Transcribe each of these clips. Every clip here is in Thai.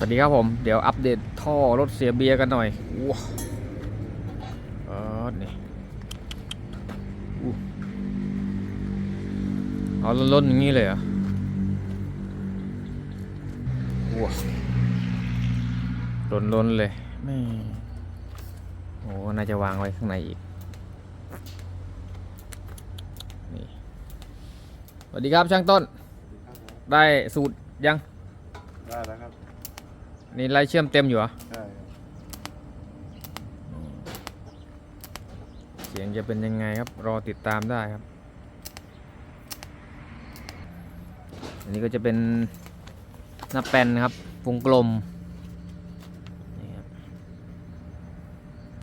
สวัสดีครับผม เดี๋ยวอัปเดตท่อรถเสียเบียร์กันหน่อยว้าวเออนี่อู้เอาล้นๆอย่างนี้เลยเหรอว้าวล้นๆเลยไม่โอ้น่าจะวางไว้ข้างในอีกนี่สวัสดีครับช่างต้น ได้สูตรยัง ได้แล้วครับ นี่ไล่เชื่อมเต็มอยู่เหรอใช่ครับเสียงจะเป็นยังไงครับ รอติดตามได้ครับ อันนี้ก็จะเป็นหน้าแป้นนะครับวงกลมนี่ครับ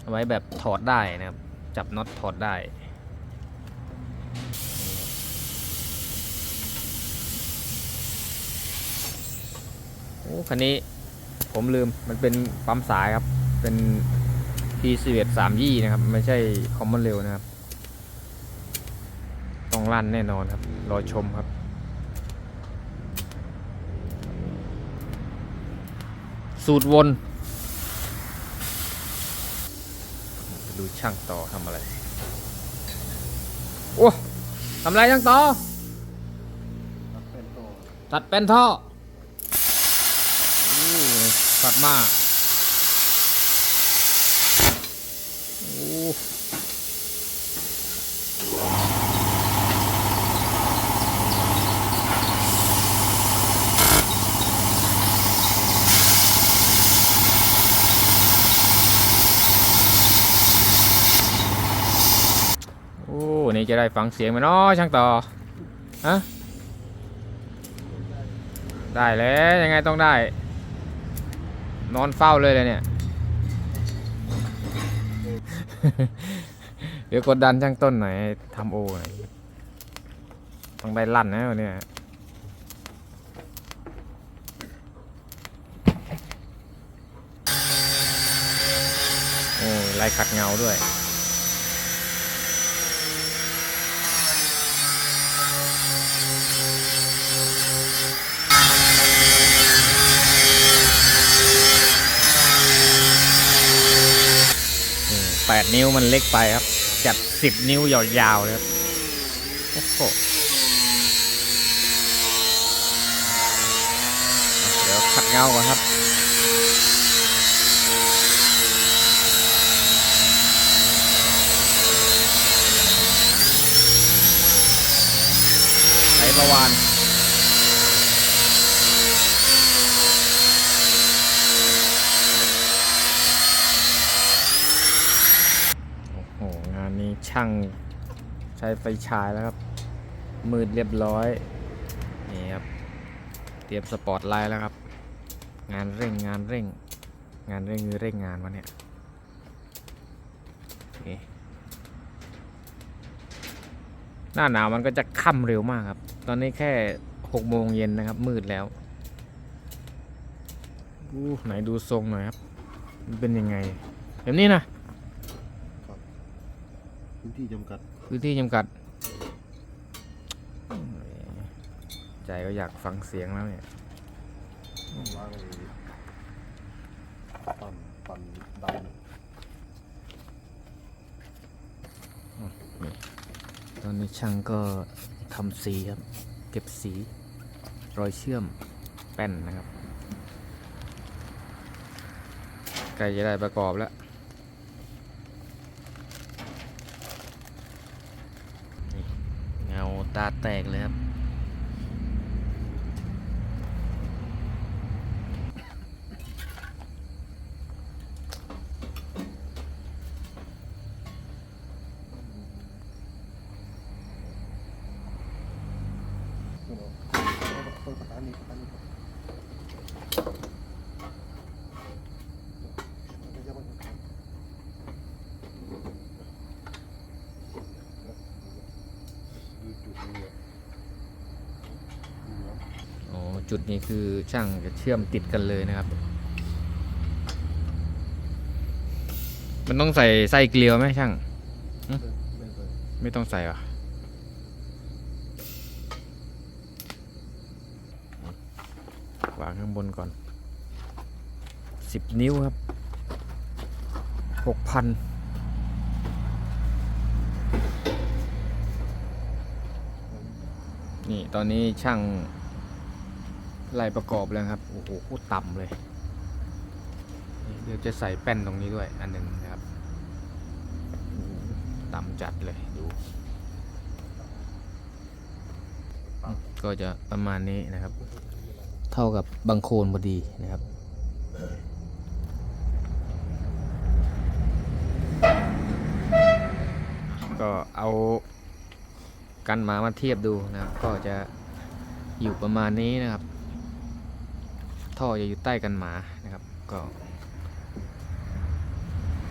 เอาไว้แบบถอดได้นะครับ จับน็อตถอดได้โอ้คันนี้ ผมลืมมันเป็นปั๊มสายครับ เป็น P11 3ยี่นะครับ ไม่ใช่คอมมอนเร็วนะครับ ต้องลั่นแน่นอนครับ รอชมครับ สูตรวน ดูช่างต่อทำอะไร โอ้ทำอะไรช่างต่อ ตัดเป็นท่อัดมาโอ้โอ้นี่จะได้ฟังเสียงไหมเนาะช่างต่อฮะได้แล้วยังไงต้องได้ นอนเฝ้าเลยเลยเนี่ย เดี๋ยวกดดันช่างต้นหน่อยทำโอหน่อยต้องได้ลั่นนะวันนี้โอ้ยไล่ขัดเงาด้วย 8 นิ้วมันเล็กไปครับ จัดสิบนิ้วยาวๆเลยครับโอ้โหเดี๋ยวขัดเงาก่อนครับ ใช้ประวาน โอ้านนี้ช่างใช้ไฟฉายแล้วครับ มืดเรียบร้อย นี่ครับ เตรียมสปอตไลท์แล้วครับ งานเร่งงานเร่ง งานเร่งคือเร่งงานวะเนี่ยหน้าหนาวมันก็จะค่ำเร็วมากครับ ตอนนี้แค่หกโมงเย็นนะครับ มืดแล้วอู้ไหนดูทรงหน่อยครับ มันเป็นยังไงแบบนี้นะ ที่จำกัด พื้นที่จำกัด ใจก็อยากฟังเสียงแล้วเนี่ย วางไอ้ปั่นปั่นดันตอนนี้ช่างก็ทำสีครับ เก็บสี รอยเชื่อมแป้นนะครับ ใกล้จะได้ประกอบแล้วนี่เงา ตาแตกเลยครับต้นสถานีสถานีดูจุดนี้ อ๋อ จุดนี้คือช่างจะเชื่อมติดกันเลยนะครับ มันต้องใส่ไส้เกลียวไหมช่าง ไม่เคยไม่ต้องใส่หรอวางข้างบนก่อนสิบนิ้วครับหกพันนี่ ตอนนี้ช่าง ไล่ประกอบแล้วครับ โอ้โหโคตรต่ำเลย เดี๋ยวจะใส่แป้นตรงนี้ด้วย อันหนึ่งนะครับ ต่ำจัดเลยดู ก็จะประมาณนี้นะครับ เท่ากับบังโคลนพอดีนะครับก็เอากันหมามาเทียบดูนะครับ ก็จะอยู่ประมาณนี้นะครับ ท่อจะอยู่ใต้กันหมานะครับ ก็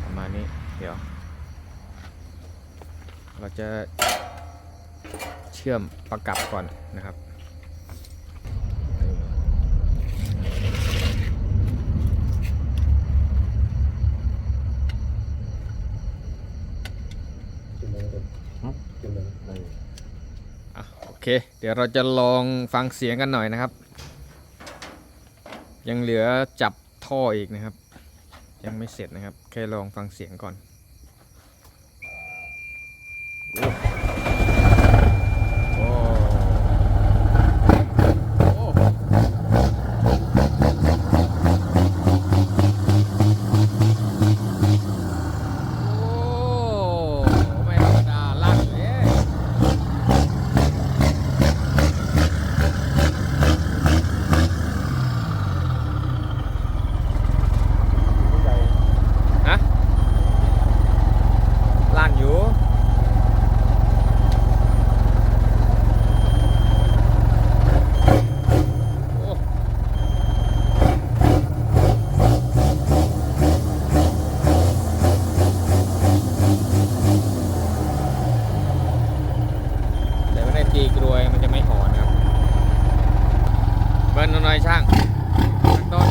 ประมาณนี้เดี๋ยว เราจะเชื่อมประกับก่อนนะครับนี่กินเลยเลยกินเลยเลยอะโอเค เดี๋ยวเราจะลองฟังเสียงกันหน่อยนะครับ ยังเหลือจับท่ออีกนะครับ ยังไม่เสร็จนะครับ แค่ลองฟังเสียงก่อนโอ้โอ้โอ้ไม่ธรรมดาลั่นเลย ผู้ใหญ่ ฮะลั่นอยู่โอ้แต่ไม่ได้ตีกรวยมันจะไม่หอนครับ เบิ้ลหน่อยช่างช่างต้น